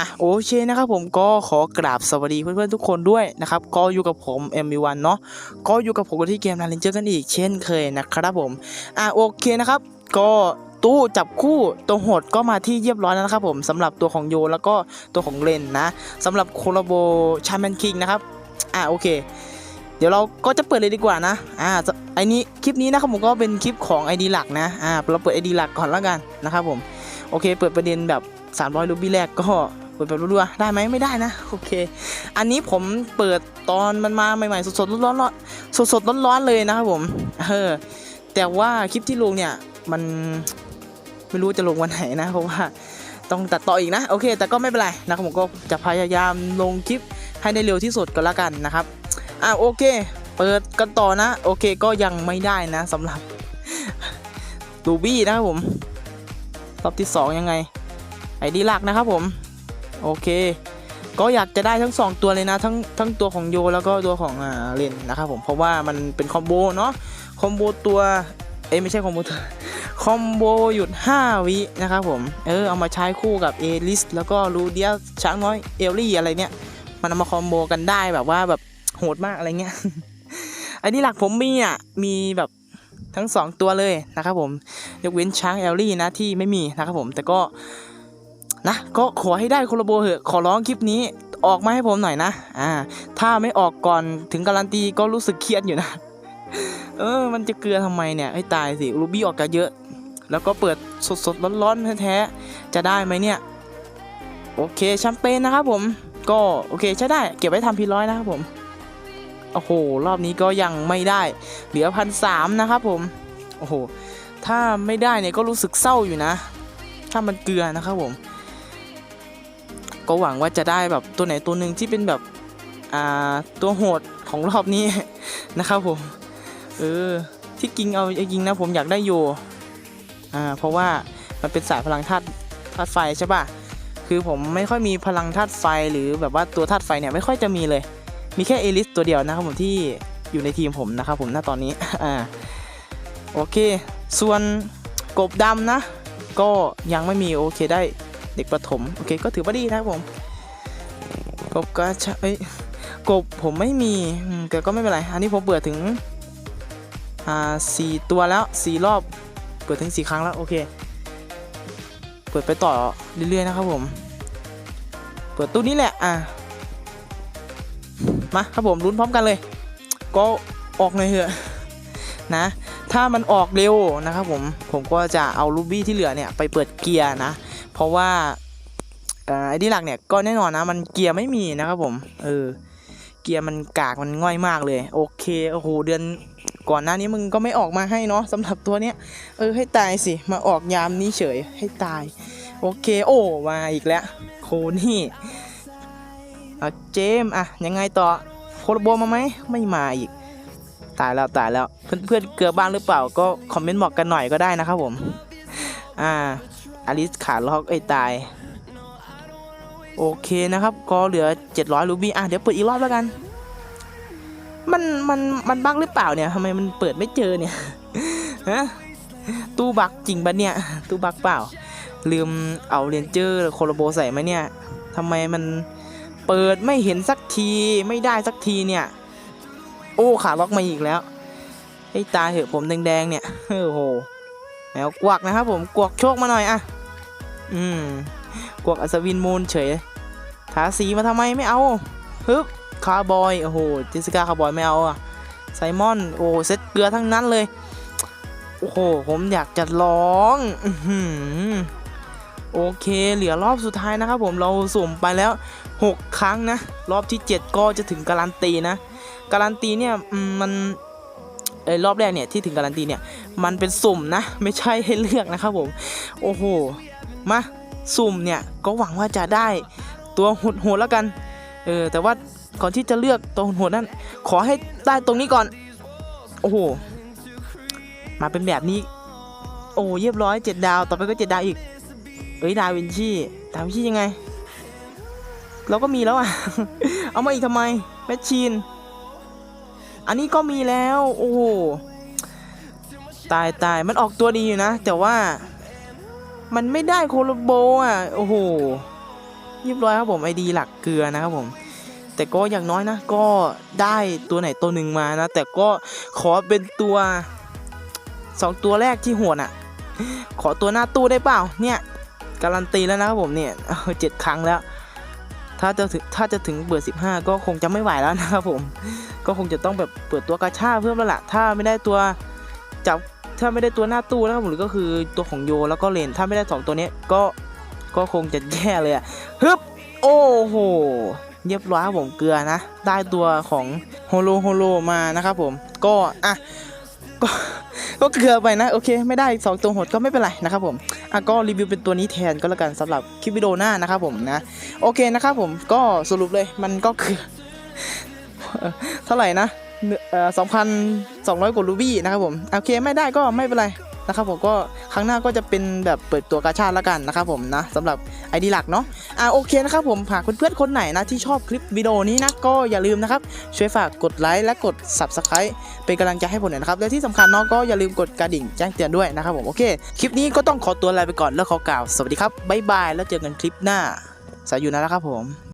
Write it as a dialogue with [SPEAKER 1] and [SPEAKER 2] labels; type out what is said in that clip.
[SPEAKER 1] อะโอเคนะครับผมก็ขอกราบสวัสดีเพื่อนๆทุกคนด้วยนะครับก็อยู่กับผม MV1 เนาะก็อยู่กับผมที่เกมนารินเจอร์กันอีกเช่นเคยนะครับผมอะโอเคนะครับก็ตู้จับคู่ตัวโหดก็มาที่เรียบร้อยแล้วนะครับผมสำหรับตัวของโยแล้วก็ตัวของเลนนะสำหรับโคลโบชาแมนคิงนะครับอะโอเค เดี๋ยวเราก็จะเปิดเลยดีกว่านะอ่าไอ้นี้คลิปนี้นะครับผมก็เป็นคลิปของ ID หลักนะอ่าเราเปิด ID หลักก่อนแล้วกันนะครับผมโอเค เปิดประเด็นแบบ 300รูบี้แรกก็ ดแบบรัวๆได้ไหมไม่ได้นะโอเค อันนี้ผมเปิดตอนมันมาใหม่ๆสดๆร้อนๆสดๆร้อนๆเลยนะครับผมเออแต่ว่าคลิปที่ลงเนี่ยมันไม่รู้จะลงวันไหนนะเพราะว่าต้องตัดต่ออีกนะโอเค แต่ก็ไม่เป็นไรนะครับผมก็จะพยายามลงคลิปให้ได้เร็วที่สุดก็แล้วกันนะครับอ่าโอเค เปิดกันต่อนะ โอเคก็ยังไม่ได้นะสำหรับรูบี้นะครับผมรอบที่ 2 ยังไงไอดีหลักนะครับผม โอเค ก็อยากจะได้ทั้ง 2 ตัวเลยนะ ทั้งทั้งตัวของโยแล้วก็ตัวของอ่าเลนนะครับผมเพราะว่ามันเป็นคอมโบเนาะคอมโบตัวเอ้ไม่ใช่คอมโบตัวคอมโบหยุด 5 วินะครับผม เออ เอามาใช้คู่กับเอลิสแล้วก็ลูเดียช้างน้อยเอลลี่อะไรเนี่ย มันเอามาคอมโบกันได้แบบว่าแบบโหดมากอะไรเงี้ย อันนี้หลักผมมีอะ มีแบบทั้ง 2 ตัวเลยนะครับผม ยกเว้นช้างแอลลี่นะที่ไม่มีนะครับผม แต่ก็ นะ ก็ขอให้ได้โคลโบเหอะ ขอร้องคลิปนี้ออกมาให้ผมหน่อยนะ อ่า ถ้าไม่ออกก่อนถึงการันตีก็รู้สึกเครียดอยู่นะ เออ มันจะเกลือทำไมเนี่ยให้ตายสิรูบี้ออกกันเยอะ แล้วก็เปิดสดๆร้อนๆแท้ๆจะได้ไหมเนี่ย โอเคแชมเปญนะครับผม ก็โอเคใช้ได้เก็บไว้ทำพีร้อยนะครับผม โอ้โห รอบนี้ก็ยังไม่ได้ เหลือพันสามนะครับผม โอ้โห ถ้าไม่ได้เนี่ยก็รู้สึกเศร้าอยู่นะ ถ้ามันเกลือนะครับผม ก็หวังว่าจะได้แบบตัวไหนตัวหนึ่งที่เป็นแบบอ่าตัวโหดของรอบนี้ นะครับผมเออที่จริงเอาจริงนะผมอยากได้โยอ่าเพราะว่ามันเป็นสายพลังธาตุธาตุไฟใช่ป่ะคือผมไม่ค่อยมีพลังธาตุไฟหรือแบบว่าตัวธาตุไฟเนี่ยไม่ค่อยจะมีเลย มีแค่เอลิสตัวเดียวนะครับผมที่อยู่ในทีมผมนะครับผมณตอนนี้อ่าโอเค ส่วนกบดำนะ ก็ยังไม่มีโอเคได้ เด็กประถมโอเคก็ถือว่าดีนะครับผมกบก็ใช่เอ้ยกบผมไม่มีแต่ก็ไม่เป็นไรอันนี้ผมเปิดถึงอ่าสี่ตัวแล้วสี่รอบเปิดถึงสี่ครั้งแล้วโอเค เปิดไปต่อเรื่อยๆนะครับผม เปิดตู้นี้แหละอะมาครับผมลุ้นพร้อมกันเลย ก็ออกหน่อยเถอะนะ ถ้ามันออกเร็วนะครับผมผมก็จะเอาลูบี้ที่เหลือเนี่ยไปเปิดเกียร์นะ เพราะว่าไอ้ที่หลักเนี่ยก็แน่นอนนะมันเกียร์ไม่มีนะครับผม เออ เกียร์มันกากมันง่อยมากเลย โอเคโอ้โหเดือนก่อนหน้านี้มึงก็ไม่ออกมาให้เนาะสำหรับตัวเนี้ยเออให้ตายสิมาออกยามนี้เฉยให้ตาย โอเคโอ้มาอีกแล้วโคนี่อะเจมส์อะยังไงต่อโคโรโบมาไหมไม่มาอีก ตายแล้วตายแล้วเพื่อนเพื่อนเกลือบ้างหรือเปล่าก็คอมเมนต์บอกกันหน่อยก็ได้นะครับผม อ่า อลิสขาดล็อกไอ้ตาย โอเคนะครับ ก็เหลือ 700รูบี้อะเดี๋ยวเปิดอีกรอบแล้วกัน มันมันมันบั๊กหรือเปล่าเนี่ยทำไมมันเปิดไม่เจอเนี่ยฮะตู้บักจริงปะเนี่ยตู้บักเปล่า ลืมเอาเรนเจอร์โคโลโบใส่ไหมเนี่ยทำไมมันเปิดไม่เห็นสักทีไม่ได้สักทีเนี่ย โอ้ขาล็อกมาอีกแล้วไอ้ตาเหอะผมแดงๆเนี่ยโอ้โหแมวกวักนะครับผมกวักโชคมาหน่อยอะ อืมกวกอัศวินมูลเฉยทาสีมาทำไมไม่เอาฮึบคาร์บอยโอ้โหเจสสิก้าคาร์บอยไม่เอาอะไซมอนโอ้เซ็ตเกลือทั้งนั้นเลย โอ้โห ผมอยากจะร้องโอเค เหลือรอบสุดท้ายนะครับผมเราสุ่มไปแล้ว 6 ครั้งนะ รอบที่ 7 ก็จะถึงการันตีนะ การันตีเนี่ยมันเอรอบแรกเนี่ยที่ถึงการันตีเนี่ยมันเป็นสุ่มนะ ไม่ใช่ให้เลือกนะครับผม โอ้โห มาสุ่มเนี่ยก็หวังว่าจะได้ตัวโหดๆแล้วกัน เออแต่ว่าก่อนที่จะเลือกตัวโหดๆนั้น ขอให้ได้ตรงนี้ก่อน โอ้โห มาเป็นแบบนี้ โอ้เรียบร้อยเจ็ดดาว ต่อไปก็เจ็ดดาวอีก เอ้ยดาวินชีดาวินชียังไง เราก็มีแล้วอะ เอามาอีกทำไมแมชชีน อันนี้ก็มีแล้ว โอ้โห ตายตายมันออกตัวดีอยู่นะ แต่ว่า มันไม่ได้โคโลโบอะ โอ้โหเรียบร้อยครับผมไอดีหลักเกลือนะครับผมแต่ก็อย่างน้อยนะก็ได้ตัวไหนตัวหนึ่งมานะ แต่ก็ขอเป็นตัวสองตัวแรกที่โหดอะ ขอตัวหน้าตู้ได้เปล่าเนี่ยการันตีแล้วนะครับผมเนี่ยเจ็ดครั้งแล้ว ถ้าจะถึงถ้าจะถึงเบอร์สิบห้าก็คงจะไม่ไหวแล้วนะครับผม ก็คงจะต้องแบบเปิดตัวกาชาเพิ่มแล้วล่ะถ้าไม่ได้ตัวจับ ถ้าไม่ได้ตัวหน้าตู้นะครับผมหรือก็คือตัวของโยแล้วก็เลนถ้าไม่ได้สองตัวนี้ก็ก็คงจะแย่เลยอะฮึบโอ้โหเรียบร้อยผมเกลือนะ ได้ตัวของโฮโลโฮโลมานะครับผมก็อะก็ก็เกลือไปนะ โอเค ไม่ได้สองตัวหดก็ไม่เป็นไรนะครับผมอะก็รีวิวเป็นตัวนี้แทนก็แล้วกันสำหรับคลิปวิดีโอหน้านะครับผมนะ โอเคนะครับผมก็สรุปเลยมันก็คือเท่าไหร่นะ สองพันสองร้อยกว่ารูบี้นะครับผมโอเคไม่ได้ก็ไม่เป็นไรนะครับผมก็ครั้งหน้าก็จะเป็นแบบเปิดตัวกาชาดแล้วกันนะครับผมนะสำหรับไอดีหลักเนาะอ่าโอเคนะครับผมหากเพื่อนๆคนไหนนะที่ชอบคลิปวิดีโอนี้นะก็อย่าลืมนะครับช่วยฝากกดไลค์และกด Subscribe เป็นกำลังใจให้ผมหน่อยนะครับและที่สำคัญเนาะก็อย่าลืมกดกระดิ่งแจ้งเตือนด้วยนะครับผมโอเคคลิปนี้ก็ต้องขอตัวลาไปก่อนแล้วขอกล่าวสวัสดีครับบ๊ายบายแล้วเจอกันคลิปหน้าสายอยู่นะครับผม